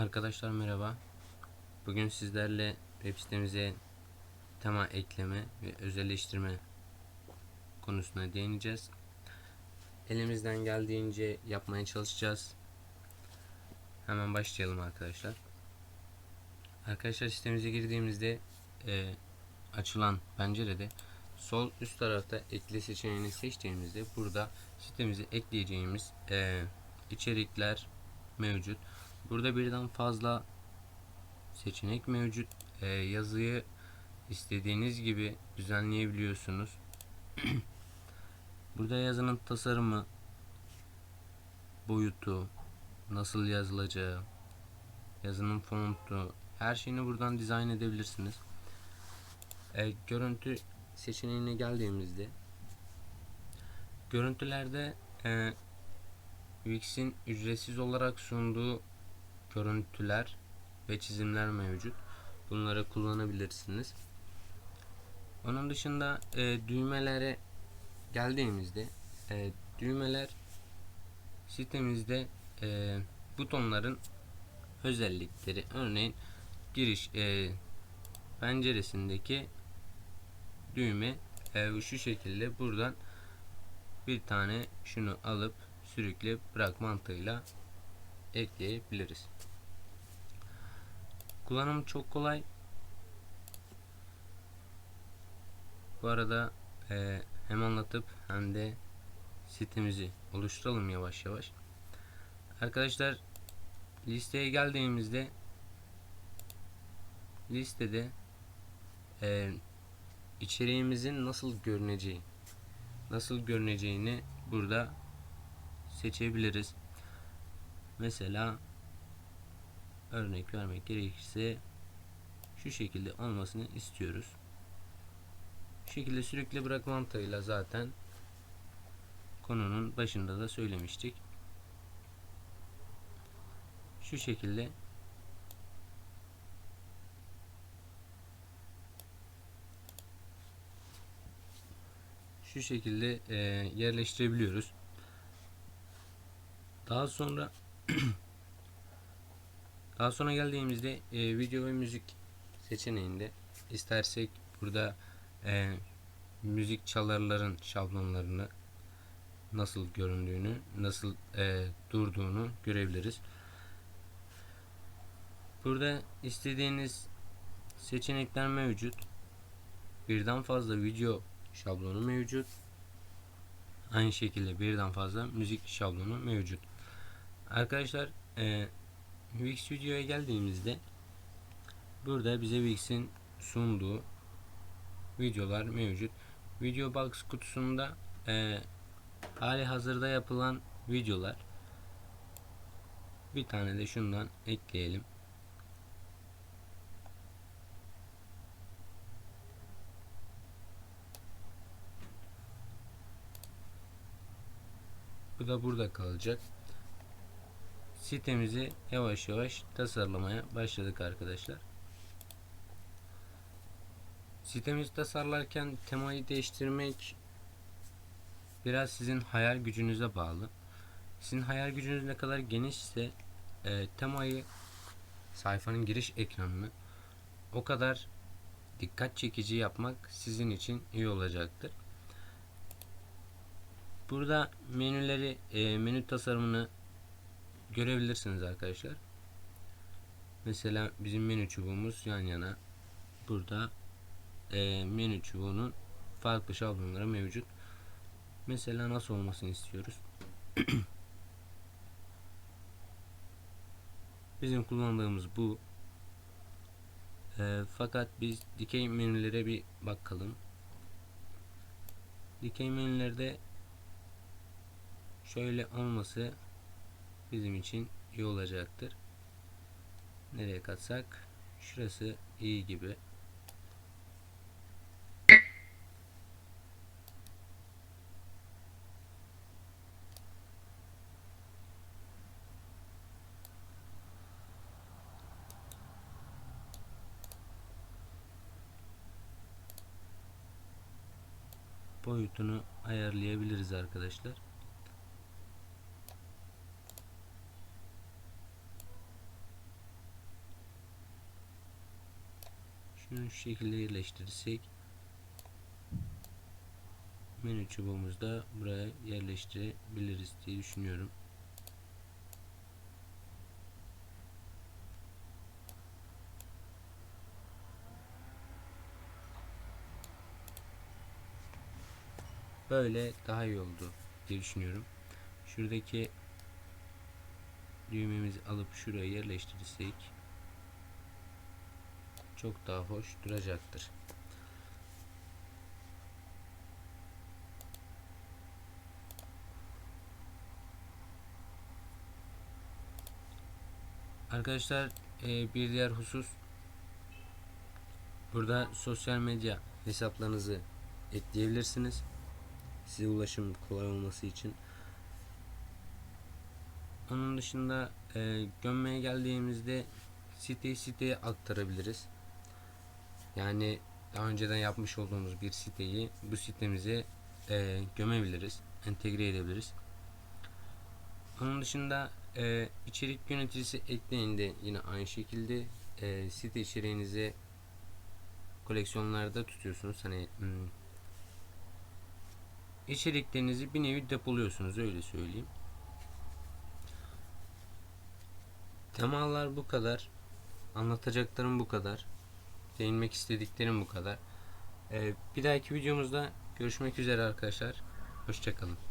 Arkadaşlar merhaba. Bugün sizlerle web sitemize tema ekleme ve özelleştirme konusuna değineceğiz. Elimizden geldiğince yapmaya çalışacağız. Hemen başlayalım arkadaşlar. Arkadaşlar sitemize girdiğimizde e, açılan pencerede sol üst tarafta ekle seçeneğini seçtiğimizde burada sitemize ekleyeceğimiz e, içerikler mevcut. Burada birden fazla seçenek mevcut. Ee, yazıyı istediğiniz gibi düzenleyebiliyorsunuz. Burada yazının tasarımı, boyutu, nasıl yazılacağı, yazının fontu, her şeyini buradan dizayn edebilirsiniz. Ee, görüntü seçeneğine geldiğimizde görüntülerde e, Wix'in ücretsiz olarak sunduğu görüntüler ve çizimler mevcut. Bunları kullanabilirsiniz. Onun dışında e, düğmelere geldiğimizde e, düğmeler sitemizde e, butonların özellikleri örneğin giriş e, penceresindeki düğme e, şu şekilde buradan bir tane şunu alıp sürükle bırak mantığıyla ekleyebiliriz. Kullanım çok kolay. Bu arada e, hem anlatıp hem de sitemizi oluşturalım yavaş yavaş. Arkadaşlar listeye geldiğimizde listede e, içeriğimizin nasıl görüneceği nasıl görüneceğini burada seçebiliriz. Mesela örnek vermek gerekirse şu şekilde olmasını istiyoruz. Şu şekilde sürükle bırak mantığıyla zaten konunun başında da söylemiştik. Şu şekilde şu şekilde e, yerleştirebiliyoruz. Daha sonra daha sonra geldiğimizde e, video ve müzik seçeneğinde istersek burada e, müzik çalarların şablonlarını nasıl göründüğünü, nasıl e, durduğunu görebiliriz. Burada istediğiniz seçenekler mevcut. Birden fazla video şablonu mevcut. Aynı şekilde birden fazla müzik şablonu mevcut. Arkadaşlar e, Wix Studio'ya geldiğimizde burada bize Wix'in sunduğu videolar mevcut. Video Box kutusunda e, hali hazırda yapılan videolar bir tane de şundan ekleyelim. Bu da burada kalacak. Sitemizi yavaş yavaş tasarlamaya başladık arkadaşlar. Sitemizi tasarlarken temayı değiştirmek biraz sizin hayal gücünüze bağlı. Sizin hayal gücünüz ne kadar genişse e, temayı sayfanın giriş ekranını o kadar dikkat çekici yapmak sizin için iyi olacaktır. Burada menüleri, e, menü tasarımını görebilirsiniz arkadaşlar. Mesela bizim menü çubuğumuz yan yana. Burada e, menü çubuğunun farklı şablonları mevcut. Mesela nasıl olmasını istiyoruz. bizim kullandığımız bu. E, fakat biz dikey menülere bir bakalım. Dikey menülerde şöyle olması bizim için iyi olacaktır. Nereye katsak şurası iyi gibi. boyutunu ayarlayabiliriz arkadaşlar. Şunu şu şekilde yerleştirirsek menü çubuğumuzu buraya yerleştirebiliriz diye düşünüyorum. Böyle daha iyi oldu diye düşünüyorum. Şuradaki düğmemizi alıp şuraya yerleştirirsek çok daha hoş duracaktır. Arkadaşlar e, bir diğer husus burada sosyal medya hesaplarınızı ekleyebilirsiniz. Size ulaşım kolay olması için. Onun dışında e, gömmeye geldiğimizde siteyi siteye aktarabiliriz. Yani daha önceden yapmış olduğumuz bir siteyi bu sitemize e, gömebiliriz, entegre edebiliriz. Onun dışında e, içerik yöneticisi ekleyin yine aynı şekilde e, site içeriğinizi koleksiyonlarda tutuyorsunuz. Hani hmm, içeriklerinizi bir nevi depoluyorsunuz öyle söyleyeyim. Temalar bu kadar. Anlatacaklarım bu kadar. Değinmek istediklerim bu kadar. Ee, bir dahaki videomuzda görüşmek üzere arkadaşlar. Hoşçakalın.